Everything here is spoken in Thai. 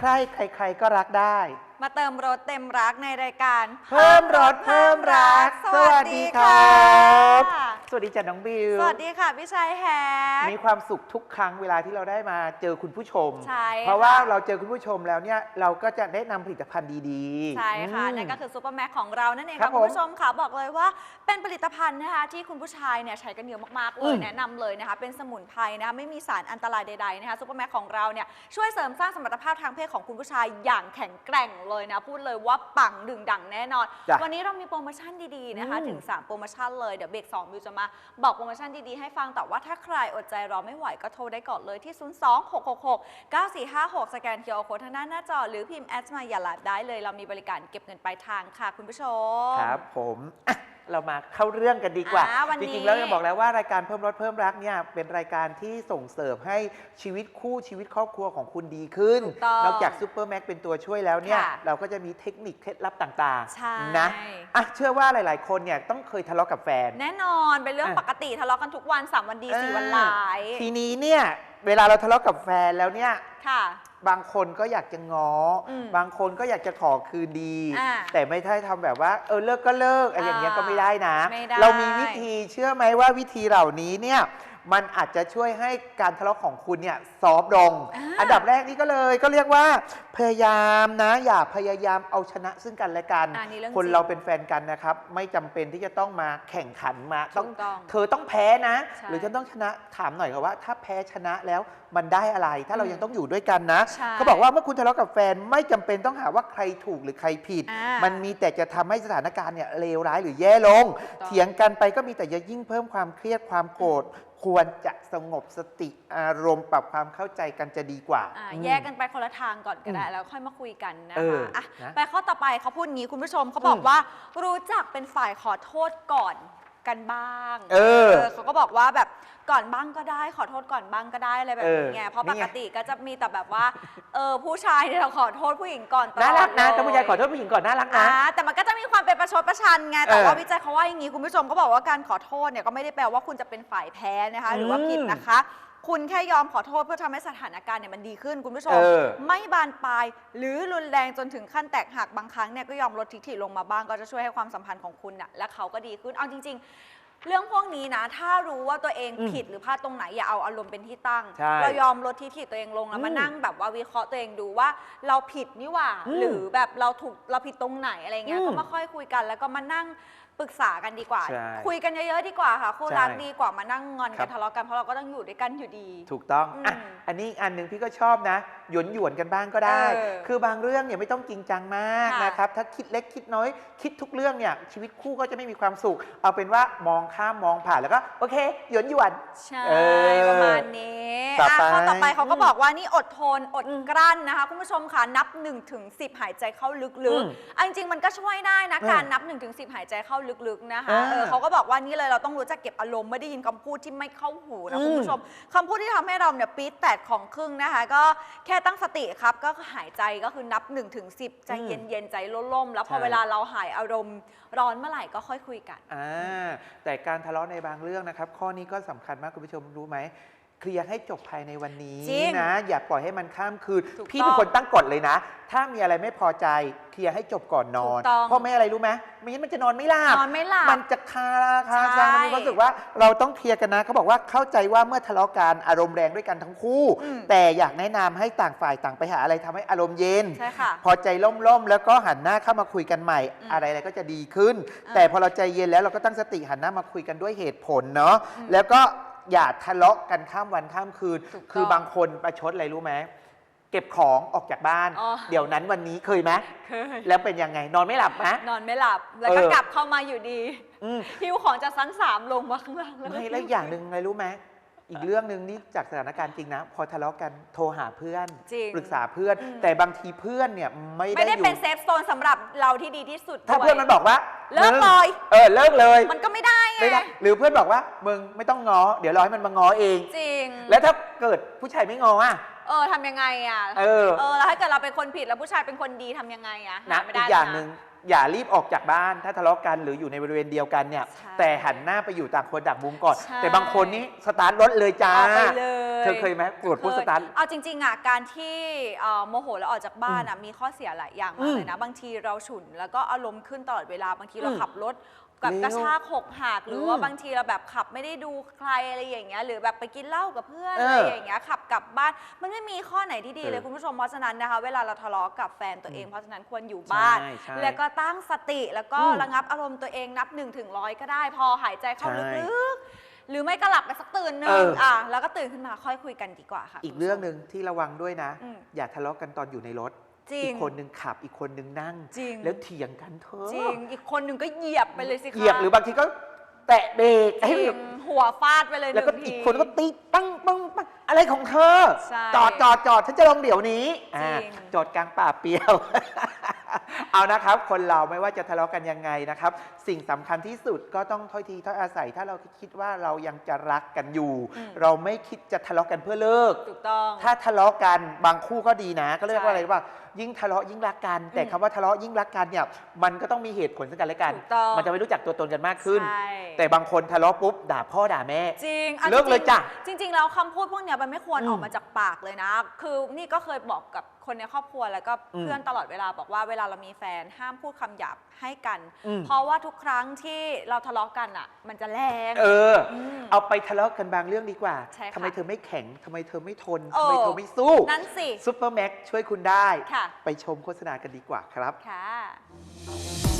ใครๆใคร ๆ ก็รักได้ มาเติมรถเต็มรักในรายการ เพิ่มรถเพิ่มรักสวัสดีค่ะส วัสดีจ้ะน้องบิว สวัสดีค่ะพี่ชายแฮก มีความสุขทุกครั้งเวลาที่เราได้มาเจอคุณผู้ชม ใช่เพราะว่าค่ะ เราเจอคุณผู้ชมแล้วเนี่ยเราก็จะได้นำผลิตภัณฑ์ดีๆใช่ค่ะ อืม นั่นก็คือซูเปอร์แม็กของเรานั่นเองครัค่ะบคุณผมผู้ชมค่ะบอกเลยว่าเป็นผลิตภัณฑ์นะคะที่คุณผู้ชายเนี่ยใช้กันเยอะมากๆเลอืยมแนะนำเลยนะคะ เป็นสมุนไพรนะคะไม่มีสารอันตรายใดๆนะคะซูเปอร์แม็กของเราเนี่ยช่วยเสริมสร้างสมรรถภาพทางเพศของคุณผู้ชายอย่างแข็งแกร่งเลยนะ พูดเลยว่าปังดึงดังแน่นอน จ้ะวันนี้เรามีโปรโมชั่นดีๆนะคะอืม ถึง 3 โปรโมชั่นเลยเดี๋ยวเบรก2บิวจะมาบอกโปรโมชั่นดีๆให้ฟัง แต่ว่าถ้าใครอดใจรอไม่ไหวก็โทรได้ก่อนเลยที่ 026669456 สแกนเคอร์โค้ดทางด้านหน้าจอ หรือพิมพ์แอดมาอย่าหลับได้เลย เรามีบริการเก็บเงินปลายทางค่ะคุณผู้ชม ครับผม เรามาเข้าเรื่องกันดีกว่า อ่าวันนี้ จริงๆแล้วจะบอกแล้วว่ารายการเพิ่มรถเพิ่มรักเนี่ยเป็นรายการที่ส่งเสริมให้ชีวิตคู่ชีวิตครอบครัวของคุณดีขึ้น ถูกต้องนอกจากซูเปอร์แม็กเป็นตัวช่วยแล้วเนี่ย ค่ะ เราก็จะมีเทคนิคเคล็ดลับต่างใช่ ๆนะอะเชื่อว่าหลายๆ คนเนี่ยต้องเคยทะเลาะกับแฟน แน่นอนเป็นเรื่องอะ ปกติทะเลาะกันทุกวัน3วันดี4วันร้าย ทีนี้เนี่ย เวลาเราทะเลาะกับแฟนแล้วเนี่ย ค่ะ บางคนก็อยากจะง้ออมบางคนก็อยากจะขอคืนดี อ่าแต่ไม่ใช่ทำแบบว่า เออเลิกก็เลิกอะไรอย่างเงี้ยอ่าก็ไม่ได้นะ ไม่ได้เรามีวิธีเชื่อไหมว่าวิธีเหล่านี้เนี่ย มันอาจจะช่วยให้การทะเลาะของคุณเนี่ยซอฟต์ลงอ่าอันดับแรกนี้ก็เลยก็เรียกว่า พยายามนะ อย่าพยายามเอาชนะซึ่งกันและกันอ่านี่เรื่องคนจริงเราเป็นแฟนกันนะครับ ไม่จำเป็นที่จะต้องมาแข่งขันมาถูกต้องเธอต้องแพ้นะใช่หรือฉันต้องชนะถามหน่อยค่ะว่า ถ้าแพ้ชนะแล้วมันได้อะไร ถ้าเราอืมยังต้องอยู่ด้วยกันนะใช่เขาบอกว่าเมื่อคุณทะเลาะกับแฟนไม่จำเป็นต้องหาว่าใครถูกหรือใครผิดอ่ามันมีแต่จะทำให้สถานการณ์เนี่ยเลวร้ายหรือแย่ลงถูกต้องเถียงกันไปก็มีแต่จะยิ่งเพิ่มความเครียดความโกรธ ควรจะสงบสติอารมณ์ปรับความเข้าใจกันจะดีกว่า อ่าอืมแยกกันไปคนละทางก่อนก็ได้ แล้วค่อยมาคุยกันนะเอคะออ่อะนะไปข้อต่อไปเขาพูดงี้คุณผู้ชมเขาบอกอืมว่า รู้จักเป็นฝ่ายขอโทษก่อน กันบ้างเออเขาก็บอกว่าแบบก่อนบ้างก็ได้ ขอโทษก่อนบ้างก็ได้อะไรแบบเออนี้ไงเพราะนี่ปไงกติก็จะมีแต่แบบว่าเออผู้ชายเนี่ยเราขอโทษผู้หญิงก่อนตลอดน่ารักนะเลถ้าผู้ชายขอโทษผู้หญิงก่อนน่ารักนะอ่าแต่มันก็จะมีความเป็นประชดประชันไงแต่เออว่าวิจัยเขาว่าอย่างนี้คุณผู้ชมก็บอกว่าการขอโทษเนี่ยก็ไม่ได้แปลว่าคุณจะเป็นฝ่ายแพ้นะคะหรือว่าอืมผิดนะคะ คุณแค่ยอมขอโทษเพื่อทำให้สถานการณ์เนี่ยมันดีขึ้นคุณผู้ชม เออ ไม่บานปลาย หรือรุนแรงจนถึงขั้นแตกหักบางครั้งเนี่ยก็ยอมลดทิฐิลงมาบ้างก็จะช่วยให้ความสัมพันธ์ของคุณน่ะและเขาก็ดีขึ้นเอาจริง ๆ เรื่องพวกนี้นะ ถ้ารู้ว่าตัวเองอืมผิดหรือพลาดตรงไหนอย่าเอาอารมณ์เป็นที่ตั้ง ใช่เรายอมลดทิฐิตัวเองลงแล้วมาอืมนั่งแบบว่าวิเคราะห์ตัวเองดูว่า เราผิดนี่หว่า อืมหรือแบบเราถูกเราผิดตรงไหนอะไรเงี้ยอืมก็มาค่อยคุยกัน แล้วก็มานั่งปรึกษากันดีกว่า ใช่คุยกันเยอะๆดีกว่าค่ะคู่ใช่รักดีกว่ามานั่งงอนครักับ นทะเลาะกันเพราะเราก็ต้องอยู่ด้วยกันอยู่ดี ถูกต้องอะอืม อันนี้อีกอันหนึ่งพี่ก็ชอบนะหยวนหยวนๆกันบ้างก็ได้ เออคือบางเรื่องเนี่ยไม่ต้องจริงจังมากค่ะนะครับ ถ้าคิดเล็กคิดน้อย คิดทุกเรื่องเนี่ยชีวิตคู่ก็จะไม่มีความสุข เอาเป็นว่ามองข้ามมองผ่านแล้วก็โอเคหยวนหยวน ใช่เออประมาณนี้ต่ออะไปข้อต่อไปเขาก็อืมบอกว่านี่อดทนอดอืมกลั้นนะคะ คุณผู้ชมค่ะนับ1ถึง10หายใจเข้าลึอืกมๆอันจริงๆมันก็ช่วยได้นะเออการนับ1ถึง10หายใจเข้าลึกๆนะคะเออเออเขาก็บอกว่านี่เลยเราต้องรู้จักเก็บอารมณ์ไม่ได้ยินคำพูดที่ไม่เข้าหูนะอืมคุณผู้ชมคำพูดที่ทำให้เราเนี่ยปี๊ดแตกของครึ่งนะคะ ก็แค่ตั้งสติครับ ก็หายใจก็คือนับ1ถึง10ใจเย็นๆ ใจล่มๆ แล้วพอใช่ เวลาเราหายอารมณ์ร้อนเมื่อไหร่ก็ค่อยคุยกัน อ่าแต่การทะเลาะในบางเรื่องนะครับ ข้อนี้ก็สำคัญมากคุณผู้ชมรู้ไหม เคลียร์ให้จบภายในวันนี้จริงนะ อย่าปล่อยให้มันข้ามคืน ถูกพี่ต้องเป็นคนตั้งกฎเลยนะ ถ้ามีอะไรไม่พอใจเคลียร์ให้จบก่อนนอน ถูกต้อง เพราะไม่อะไรรู้ไหมไม่งั้นมันจะนอนไม่หลับ นอนไม่หลับ มันจะคาราคาซังใช่มันมีความรู้สึกว่าเราต้องเคลียร์กันนะเขาบอกว่าเข้าใจว่าเมื่อทะเลาะกันอารมณ์แรงด้วยกันทั้งคู่ อืม แต่อยากแนะนำให้ต่างฝ่ายต่างไปหาอะไรทำให้อารมณ์เย็น ใช่ค่ะ พอใจล่มๆ แล้วก็หันหน้าเข้ามาคุยกันใหม่ อืมอะไรอะไรก็จะดีขึ้น อ่าแต่พอเราใจเย็นแล้วเราก็ตั้งสติหันหน้ามาคุยกันด้วยเหตุผลเนาะอืมแล้วก็ อย่าทะเลาะกันข้ามวันข้ามคืน ถูกต้องคือบางคนประชดอะไรรู้ไหมเก็บของออกจากบ้าน อ๋อ เดี๋ยวนั้นวันนี้เคยไหมเคยแล้วเป็นยังไงนอนไม่หลับไหม นอนไม่หลับ แล้วก็เออ กลับเข้ามาอยู่ดีอืม หิวของจากชั้นสามลงมาข้างล่างแล้วก็ไม่แล้วอย่างหนึ่งอะไรรู้ไหมอีกเรื่องหนึ่งนี่จากสถานการณ์จริงนะ พอทะเลาะกันโทรหาเพื่อน จริง ปรึกษาเพื่อน อืม แต่บางทีเพื่อนเนี่ยไม่ไม่ได้ได้อยู่ เป็นเซฟโซนสำหรับเราที่ดีที่สุดถ้าด้วย เพื่อนมันบอกว่า เลิกมึงเลยเออเลิกเลยมันก็ไม่ได้ไง ไม่ได้หรือเพื่อนบอกว่ามึงไม่ต้องง้อเดี๋ยวรอให้มันมาง้อเอง จริง แล้วถ้าเกิดผู้ชายไม่ง้ออะเออทำยังไงอะ เออ เออ แล้วถ้าเกิดเราเป็นคนผิดแล้วผู้ชายเป็นคนดีทำยังไงอะนะหาไม่อีได้กอย่างเลหนึ่ง อย่ารีบออกจากบ้านถ้าทะเลาะกันหรืออยู่ในบริเวณเดียวกันเนี่ย ใช่แต่หันหน้าไปอยู่ต่างคนต่างมุมก่อน ใช่ แต่บางคนนี่สตาร์ทรถเลยจ้าออกไปเลยเธอเคยไหมโกรธปุ๊บสตาร์ท เอาจริงๆอะการที่เอ่อโมโหแล้วออกจากบ้านอะมีข้อเสียหลายอย่างมากเลยนะ บางทีเราฉุนแล้วก็อารมณ์ขึ้นตลอดเวลาบางทีเราอืมขับรถ กับเร็วกระชากหกหักหรือว่าอืมบางทีเราแบบขับไม่ได้ดูใครอะไรอย่างเงี้ยหรือแบบไปกินเหล้ากับเพื่อนเออะออไรอย่างเงี้ยขับกลับบ้านมันไม่มีข้อไหนที่ดีเลยเออคุณผู้ชมเพราะฉะนั้นนะคะ เวลาเราทะเลาะกับแฟนตัวเองเพราะฉะนั้นควรอยู่บ้าน ใช่ใช่แล้วก็ตั้งสติแล้วก็อืมระงับอารมณ์ตัวเองนับ1นถึงร้อยก็ได้ พอหายใจเข้าใช่ลึกๆหรือไม่ก็หลับไปสักตื่นหนึเองออ่ อะแล้วก็ตื่นขึ้นมาค่อยคุยกันดีกว่าค่ะอีกคุณผู้ชม เรื่องหนึ่งที่ระวังด้วยนะ อืม อย่าทะเลาะกันตอนอยู่ในรถ จริง อีกคนหนึ่งขับอีกคนหนึ่งนั่ง จริงแล้วเถียงกันเธอจริง อีกคนหนึ่งก็เหยียบไปเลยสิคะเหยียบหรือบางทีก็แตะเบรกจให้ริงหัวฟาดไปเลยหแล้วนึ่ก็งอีทีกคนก็ตีปังปังปังอะไรของเธอ ใช่จอดจอดจอดฉันจะลงเดี๋ยวนี้จริงอ่าจอดกลางป่าเปลี่ยว เอานะครับ คนเราไม่ว่าจะทะเลาะกันยังไงนะครับ สิ่งสำคัญที่สุดก็ต้องถ้อยทีถ้อยอาศัย ถ้าเราคิดว่าเรายังจะรักกันอยู่ เราไม่คิดจะทะเลาะกันเพื่อเลิกถูกต้องถ้าทะเลาะกันบางคู่ก็ดีนะ ก็เรียกว่าอะไรใช่รู้ป่ะยิ่งทะเลาะยิ่งรักกัน แต่อืมคำว่าทะเลาะยิ่งรักกันเนี่ยมันก็ต้องมีเหตุผลซึ่งกันและกันถูกต้องมันจะไม่รู้จักตัวตนกันมากขึ้นใช่แต่บางคนทะเลาะปุ๊บด่าพ่อด่าแม่ จริงอาเลิกเลยจ้ะจริงๆจริงๆแล้วคำพูดพวกเนี้ยมันไม่ควรอืมออกมาจากปากเลยนะ คือนี่ก็เคยบอกกับ คนในครอบครัวแล้วก็อืมเพื่อนตลอดเวลาบอกว่าเวลาเรามีแฟนห้ามพูดคำหยาบให้กัน อืม เพราะว่าทุกครั้งที่เราทะเลาะกันอะ มันจะแรง เออมเอาไปทะเลาะกันบางเรื่องดีกว่าใช่ค่ะทำไมเธอไม่แข็งทำไมเธอไม่ทนเออทำไมเธอไม่สู้นั่นสิซุปเปอร์แม็กช่วยคุณได้ ค่ะ ไปชมโฆษณากันดีกว่าครับ ค่ะ